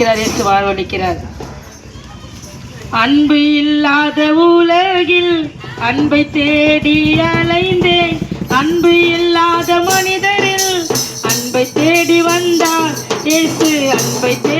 வாழ்வழிக்கிறார் இயேசு வாழ்வழிக்கிறார் அன்பு இல்லாத உலகில் அன்பை தேடி அலைந்தேன். அன்பு இல்லாத மனிதரில் அன்பை தேடி வந்தார். இயேசு அன்பை தேடி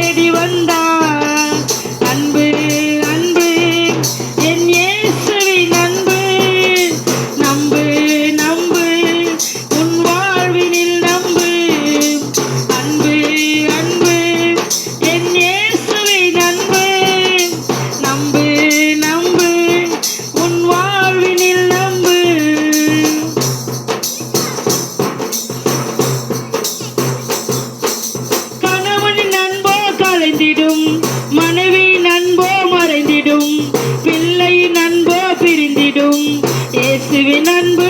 என் அன்பு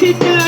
she do?